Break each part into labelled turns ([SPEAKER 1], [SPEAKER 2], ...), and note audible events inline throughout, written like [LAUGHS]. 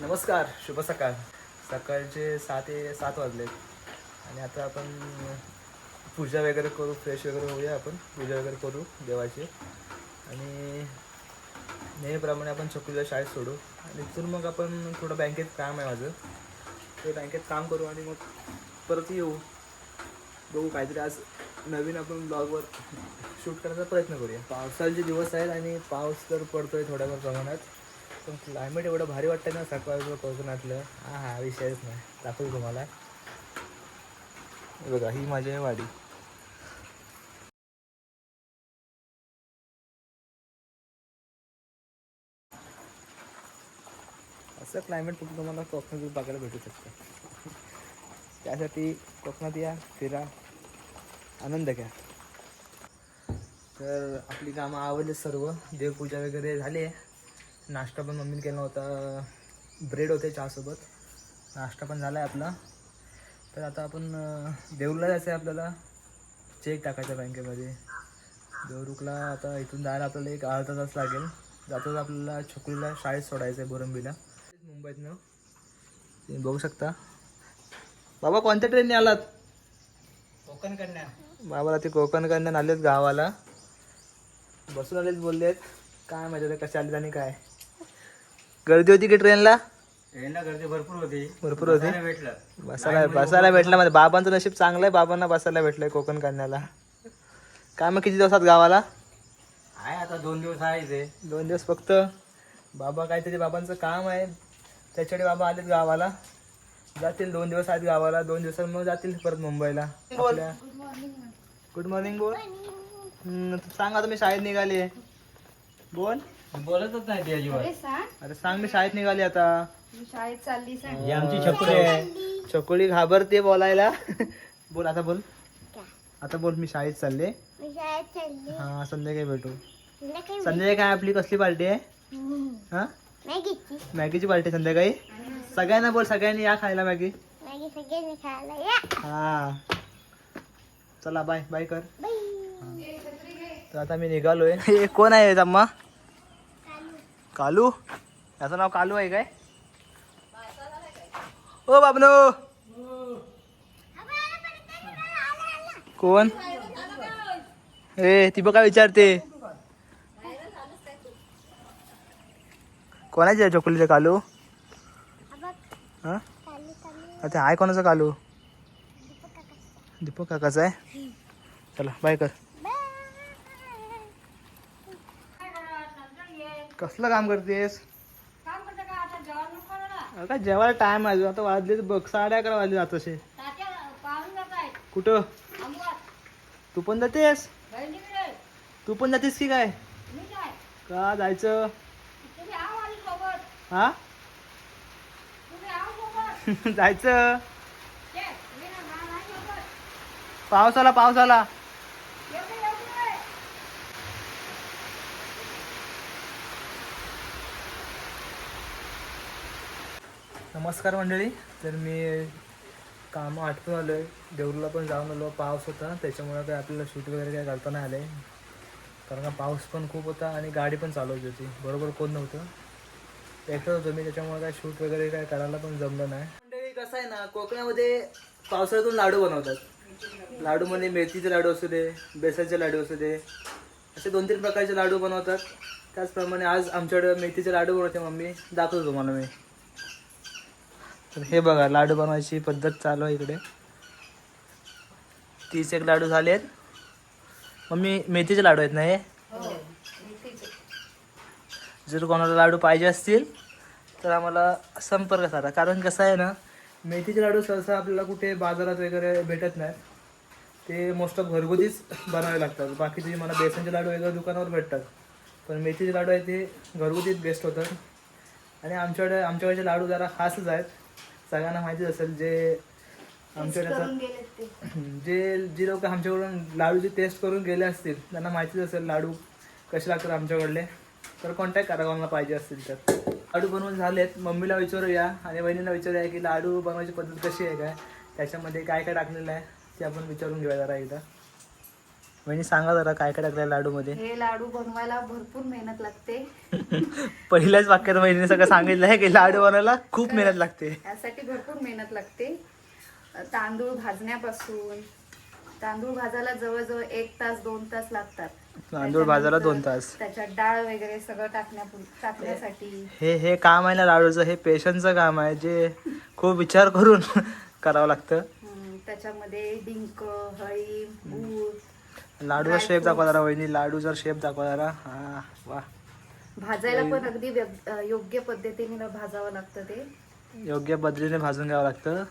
[SPEAKER 1] नमस्कार शुभ सकाळ. सकाळचे सात ते सात वाजले आणि आता आपण पूजा वगैरे करू फ्रेश वगैरे होऊया आपण. पूजा वगैरे करू देवाची. आणि नेहमीप्रमाणे आपण छकुलीला शाळेत सोडू. आणि तिथून मग आपण थोडं बँकेत काम आहे माझं. ते बँकेत काम करू आणि मग परत येऊ. बघू काहीतरी आज नवीन आपण ब्लॉगवर शूट करण्याचा प्रयत्न करूया. पावसाचे दिवस आहेत आणि पाऊस तर पडतोय थोड्याफार प्रमाणात. पण क्लायमेट एवढं भारी वाटतं ना सकाळचं कोकणातलं हा हा विषयच नाही. दाखवू तुम्हाला. बघा ही माझी आहे वाडी. असं क्लायमेट फक्त तुम्हाला कोकणात बघायला भेटू शकतं. त्यासाठी कोकणात या फिरा आनंद घ्या. तर आपली कामं आवडली सर्व. देवपूजा वगैरे झाली आहे. नाश्ता पण मम्मीने केला होता. ब्रेड होते चहासोबत. नाश्ता पण झाला आहे आपला. तर आता आपण देऊरला जायचं आहे आपल्याला. चेक टाकायचा बँकेमध्ये. देवरुखला आता इथून जायला आपल्याला एक अर्धा तास लागेल. जाताच आपल्याला छोकरीला शाळेत सोडायचं आहे बोरंबीला. मुंबईतनं. तुम्ही बघू शकता. बाबा कोणत्या ट्रेनने आलात?
[SPEAKER 2] कोकण कन्या
[SPEAKER 1] बाबाला ते कोकणकडनं आलेत गावाला. बसून आलेत बोललेत. काय माहिती कशा आलेत आणि काय. गर्दी होती की ट्रेनला
[SPEAKER 2] ट्रेनला गर्दी भरपूर होती.
[SPEAKER 1] भरपूर होती?
[SPEAKER 2] बसायला भेटलं.
[SPEAKER 1] बसायला बसायला भेटला म्हणजे बाबांचं नशीब चांगलं आहे बाबांना बसायला भेटलंय कोकण कन्याला. काय मग किती दिवसात गावाला?
[SPEAKER 2] आहे आता दोन दिवस आहे. ते
[SPEAKER 1] दोन दिवस फक्त? बाबा काहीतरी बाबांचं काम आहे. त्याच्याकडे बाबा आलेत गावाला. जातील दोन दिवस आहेत गावाला. दोन दिवसात मग जातील परत मुंबईला. गुड मॉर्निंग बोल. सांग मी शाळेत निघाली. बोल.
[SPEAKER 2] बोलतच नाही ती अजिबात.
[SPEAKER 3] अरे सांग.
[SPEAKER 1] अरे सांग मी शाळेत निघाली आता.
[SPEAKER 3] मी शाळेत चालली सांग.
[SPEAKER 2] ही आमची छकुली आहे.
[SPEAKER 1] चकोली घाबरते बोलायला. [LAUGHS] बोल आता बोल. आता बोल मी शाळेत चालले.
[SPEAKER 4] मी शाळेत चालली.
[SPEAKER 1] हा संध्याकाळी भेटू. संध्याकाळी काय आपली कसली पार्टी आहे? हा?
[SPEAKER 4] मॅगीची.
[SPEAKER 1] मॅगीची पार्टी संध्याकाळी? सगळ्यांना बोल सगळ्यांनी या खायला मॅगी.
[SPEAKER 4] मॅगी सगळ्यांनी खायला या.
[SPEAKER 1] हा. चला बाय. बाय कर. तर आता मी निघालोय. [LAUGHS] हे कोण आहे अम्मा कालू? याचं नाव कालू आहे काय? ओ बाबनो! कोण? ए ती बघा विचारते. कोणाची आहे चोकलीचं कालू? हा?
[SPEAKER 4] ते
[SPEAKER 1] आता आहे कोणाचं कालू? दीपक काकाचं. आहे? चला बाय कर. कसलं काम करतेस?
[SPEAKER 3] काम करता का? आता
[SPEAKER 1] जेवायला टाइम आहे आता वाजले बघ साडे अकरा वाजले जात असे. कुठं? तू पण जातेस? तू पण जातेस की काय? का जायचं? हा? [LAUGHS] जायचं?
[SPEAKER 3] ये मी ना ना नाही सोबत
[SPEAKER 1] पाऊस आला पाऊस आला
[SPEAKER 3] येते येते
[SPEAKER 1] नमस्कार मंडळी. तर मी कामं आठवून आलो आहे देऊरला पण जाऊन आलो. पाऊस होता त्याच्यामुळे काय आपल्याला शूट वगैरे काय घालता नाही आले. कारण का पाऊस पण खूप होता आणि गाडी पण चालवली होती बरोबर कोण नव्हतं. एकटं होतो मी त्याच्यामुळे काय शूट वगैरे काय करायला पण जमलं नाही. मंडळी कसं आहे ना कोकणामध्ये पावसाळ्यातून लाडू बनवतात. लाडूमध्ये म्हणजे मेथीचे लाडू असू दे बेसनचे लाडू असू दे. असे दोन तीन प्रकारचे लाडू बनवतात. त्याचप्रमाणे आज आमच्याकडे मेथीचे लाडू बनवते मम्मी. दाखवतो तुम्हाला मी. तर हे बघा लाडू बनवायची पद्धत चालू आहे इकडे. तीस एक लाडू झाले आहेत मम्मी मेथीचे लाडू आहेत ना हे? जर कोणाला लाडू पाहिजे असतील तर आम्हाला संपर्क साधा. कारण कसं आहे ना मेथीचे लाडू सहसा आपल्याला कुठे बाजारात वगैरे भेटत नाहीत. ते मोस्ट ऑफ घरगुतीच बनावे लागतात. बाकीचे मला बेसनचे लाडू वगैरे दुकानावर भेटतात. पण मेथीचे लाडू आहे ते घरगुतीच बेस्ट होतात. आणि आमच्याकडे आमच्याकडचे लाडू जरा खासच आहेत. सगळ्यांना माहितीच असेल जे आमच्याकडे जे जे लोक आमच्याकडून लाडूची टेस्ट करून गेले असतील त्यांना माहितीच असेल लाडू कसे लागतात आमच्याकडले. तर कॉन्टॅक्ट करा कोणाला पाहिजे असतील तर. लाडू बनवून झालेत. मम्मीला विचारूया आणि बहिणीला विचारूया की लाडू बनवायची पद्धत कशी आहे काय? त्याच्यामध्ये काय काय टाकलेलं आहे ते आपण विचारून घेऊया जरा एकदा. वहिनी सांगा जरा काय काय टाकलं लाडूमध्ये?
[SPEAKER 3] हे लाडू बनवायला भरपूर मेहनत लागते. [LAUGHS]
[SPEAKER 1] पहिल्याच वाक्यात वहिनीने सगळं सांगितलं आहे की लाडू बनवायला खूप मेहनत लागते.
[SPEAKER 3] यासाठी भरपूर मेहनत लागते. तांदूळ भाजण्यापासून तांदूळ भाजायला जवळजवळ एक तास दोन तास लागतात.
[SPEAKER 1] तांदूळ भाजायला दोन तास.
[SPEAKER 3] त्याच्यात डाळ वगैरे सगळं टाकण्या टाकण्यासाठी.
[SPEAKER 1] हे हे काम आहे ना लाडूचं हे पेशन्सचं काम आहे जे खूप विचार करून [LAUGHS] करावं लागतं.
[SPEAKER 3] त्याच्यामध्ये डिंक हळी गूळ
[SPEAKER 1] लाडूचा शेप दाखवा जरा वहिनी. लाडूचा शेप दाखवा जरा. हा वा.
[SPEAKER 3] भाजायला पण अगदी व्यग- अ, योग्य पद्धतीने भाजावं लागतं ते.
[SPEAKER 1] योग्य पद्धतीने भाजून घ्यावं लागतं.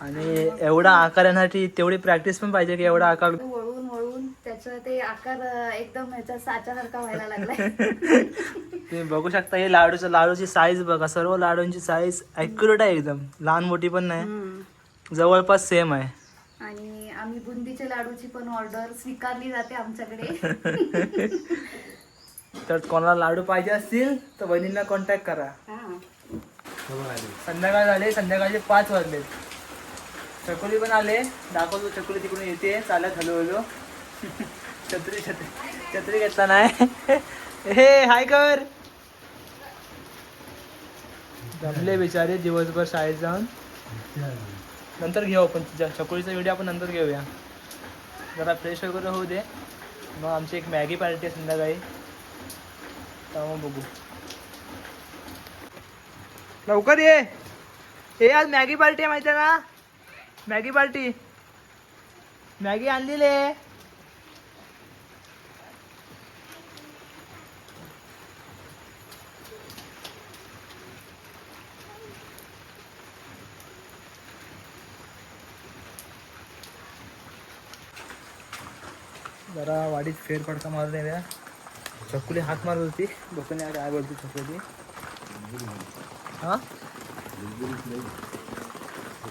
[SPEAKER 1] आणि एवढा आकार येण्यासाठी तेवढी प्रॅक्टिस पण पाहिजे की एवढा आकार
[SPEAKER 3] वळून वळून त्याचं ते आकार अ, एकदम ह्याचा साच्यासारखा व्हायला लागलाय. [LAUGHS]
[SPEAKER 1] तुम्ही बघू शकता हे लाडूचं लाडूची साईज बघा. सर्व लाडूंची साईज ॲक्युरेट आहे एकदम. लहान मोठी पण नाही.
[SPEAKER 3] हम्म.
[SPEAKER 1] जवळपास सेम आहे.
[SPEAKER 3] आणि आम्ही बुंदीच्या लाडूची पण ऑर्डर स्वीकारली जाते आमच्याकडे. [LAUGHS]
[SPEAKER 1] तर कोणाला लाडू पाहिजे असतील तर बहिणींना कॉन्टॅक्ट करा.
[SPEAKER 3] हा.
[SPEAKER 1] संध्याकाळ झाले संध्याकाळचे पाच वाजले. चकोली पण आले दाखवतो चकोली तिकडून येते. चालत हलो हलो [LAUGHS] छत्री छत्री छत्री घेतला नाही. [LAUGHS] हे हाय कर. जमले बिचारे दिवसभर शाळेत जाऊन. नंतर घेऊ आपण तिच्या चकोलीचा व्हिडिओ आपण नंतर घेऊया. जरा फ्रेश वगैरे होऊ दे. मग आमची एक मॅगी पार्टी आहे संध्याकाळी. तेव्हा बघू. लवकर ये. हे आज मॅगी पार्टी आहे माहिती आहे ना मॅगी पार्टी. मॅगी आणलेली आहे. जरा वाडीत फेरफडका मारून येऊया. चकुली हात मारत होती. बघून काय बोलते चकुली हा?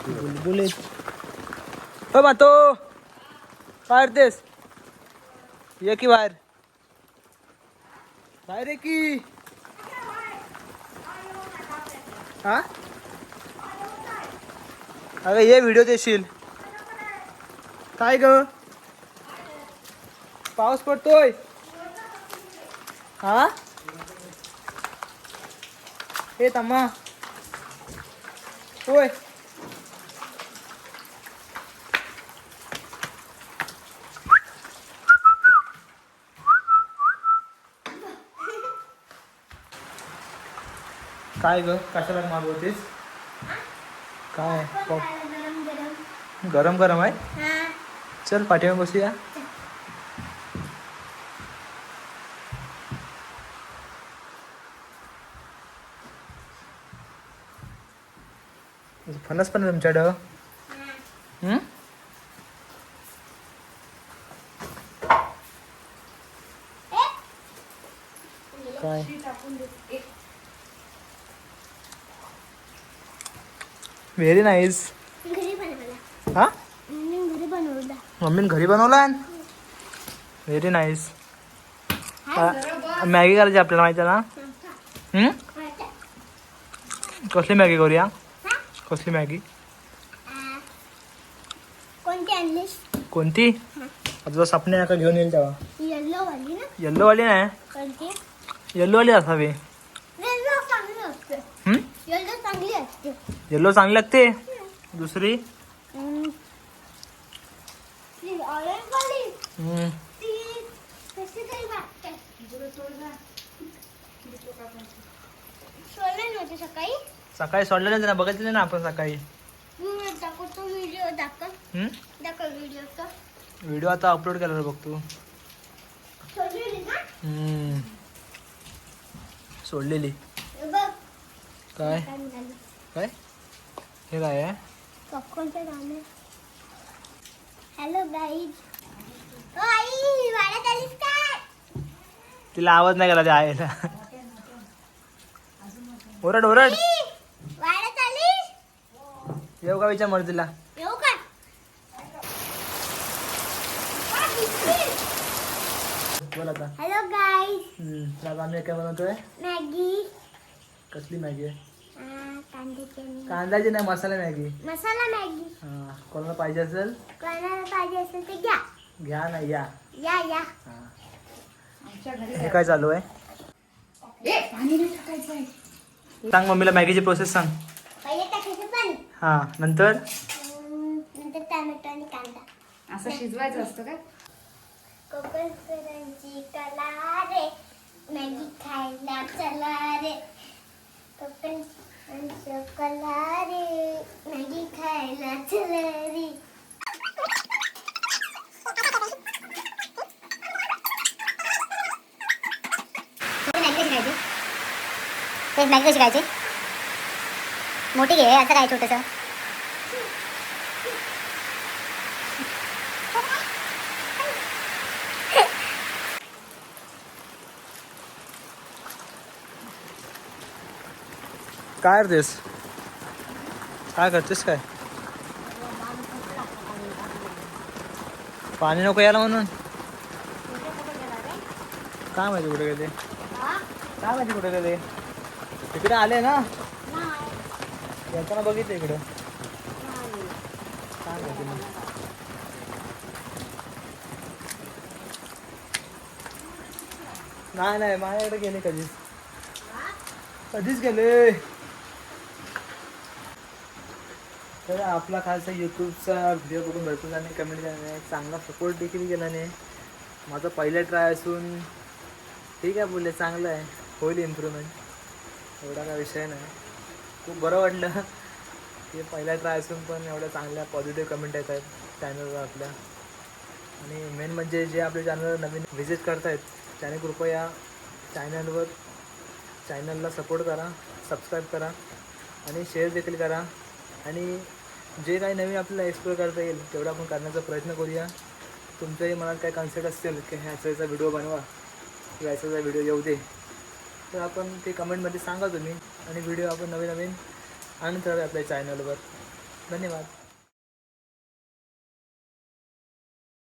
[SPEAKER 1] बुलबुलीत. हो मातो! बाहेर तेस ये की बाहेर. बाहेर आहे की. हा? अगं ये व्हिडिओ देशील. काय ग? पाऊस पडतोय. हा? हे तम्मा होय. काय ग? कशाला मागवतेस काय?
[SPEAKER 4] गरम गरम
[SPEAKER 1] गरम गरम आहे?
[SPEAKER 4] हा.
[SPEAKER 1] चल पाठीवर बसूया. फणस पण आहे तुमच्याकडं? काय? व्हेरी नाईस हा?
[SPEAKER 4] घरी बनवला
[SPEAKER 1] मम्मीने घरी बनवला व्हेरी नाईस मॅगी करायची आपल्याला माहिती आहे ना? कसली मॅगी करूया? कसली मॅगी?
[SPEAKER 4] कोणती आणलीस?
[SPEAKER 1] कोणती? सपने का घेऊन येईल तेव्हा?
[SPEAKER 4] येल्लो वाली ना?
[SPEAKER 1] येल्लो वाली नाही?
[SPEAKER 4] कोणती?
[SPEAKER 1] येल्लो वाली असावी.
[SPEAKER 4] येल्लो चांगली असते? येल्लो चांगली असते.
[SPEAKER 1] येल्लो चांगली लागते? दुसरी?
[SPEAKER 4] ऑरेंज वाली.
[SPEAKER 1] हम्म.
[SPEAKER 4] ती कशी काही वाटते. सोडले नव्हते सकाळी.
[SPEAKER 1] सकाळी सोडलेलं ना बघितलं ना आपण सकाळी.
[SPEAKER 4] व्हिडिओ दाखव.
[SPEAKER 1] हम्म?
[SPEAKER 4] दाखव व्हिडिओचा
[SPEAKER 1] व्हिडिओ आता अपलोड केला बघ तू.
[SPEAKER 4] सोडलेली ना?
[SPEAKER 1] हम्म. सोडलेली.
[SPEAKER 4] हे बघ.
[SPEAKER 1] काय?
[SPEAKER 4] काय? मिळालं
[SPEAKER 1] काय हे काय आहे?
[SPEAKER 4] पॉपकॉर्नचं गाणं हॅलो गाईज ओ आई वाड्यात आलीस काय?
[SPEAKER 1] तिला आवाज नाही गेला त्या आईला. ओरड ओरड. येऊ का विचार मर्जीला
[SPEAKER 4] येऊ का
[SPEAKER 1] बोल आता.
[SPEAKER 4] हॅलो गाईज
[SPEAKER 1] हम्म. तर आता आम्ही काय बनवतोय?
[SPEAKER 4] मॅगी.
[SPEAKER 1] कसली मॅगी आहे?
[SPEAKER 4] कांद्याची आणि
[SPEAKER 1] कांद्याची नाही मसाला मॅगी.
[SPEAKER 4] मसाला मॅगी.
[SPEAKER 1] हा कोणाला पाहिजे असेल?
[SPEAKER 4] कोणाला पाहिजे असेल ते घ्या.
[SPEAKER 1] घ्या ना या.
[SPEAKER 4] या या.
[SPEAKER 3] आमच्या घरी
[SPEAKER 1] हे काय चालू आहे?
[SPEAKER 3] ए, पाणी नाही टाकायचं आहे.
[SPEAKER 1] सांग मम्मीला मॅगीची प्रोसेस सांग. हां नंतर?
[SPEAKER 4] नंतर टॅमॅटो आणि कांदा.
[SPEAKER 3] असं शिजवायचं असतं का?
[SPEAKER 4] कला रे मॅगी खायला चला रे. कोकण सरांची कला रे मॅगी खायला चला रे. मॅगी कशी खायची? तेच मॅगी कशी खायची? मोठी घे असं काय छोटंसं?
[SPEAKER 1] काय करतेस काय करतेस काय? पाणी नको यायला म्हणून. काय माहिती कुठे गेले? काय माहिती कुठे गेले? तिकडे आले ना. येताना बघितलं इकडं. काय तुम्ही नाही नाही माझ्याकडे गेले कधीच. कधीच गेले. तर आपला खालचा यूट्यूबचा व्हिडिओ बघून भरपूर जाणे कमेंट केल्याने चांगला सपोर्ट देखील केल्याने माझा पहिला ट्राय असून ठीक आहे बोलले चांगलं आहे. होईल इम्प्रूव्हमेंट एवढा काय विषय नाही. खूप बरं वाटलं. ते पहिला ट्राय असून पण एवढ्या चांगल्या पॉझिटिव्ह कमेंट येत आहेत चॅनलवर आपल्या. आणि मेन म्हणजे जे आपले चॅनल नवीन व्हिजिट करतायत त्याने कृपया चॅनलवर चॅनलला सपोर्ट करा सबस्क्राईब करा आणि शेअर देखील करा. आणि जे काही नवीन आपल्याला एक्सप्लोर करता येईल तेवढं आपण करण्याचा प्रयत्न करूया. तुमच्याही मनात काही कन्सेप्ट असतील की ह्याचा याचा व्हिडिओ बनवा किंवा याचा व्हिडिओ येऊ दे तर आपण ते कमेंटमध्ये सांगा तुम्ही. आणि व्हिडिओ आपण नवीन नवीन आणत राहूया आपल्या चॅनलवर धन्यवाद.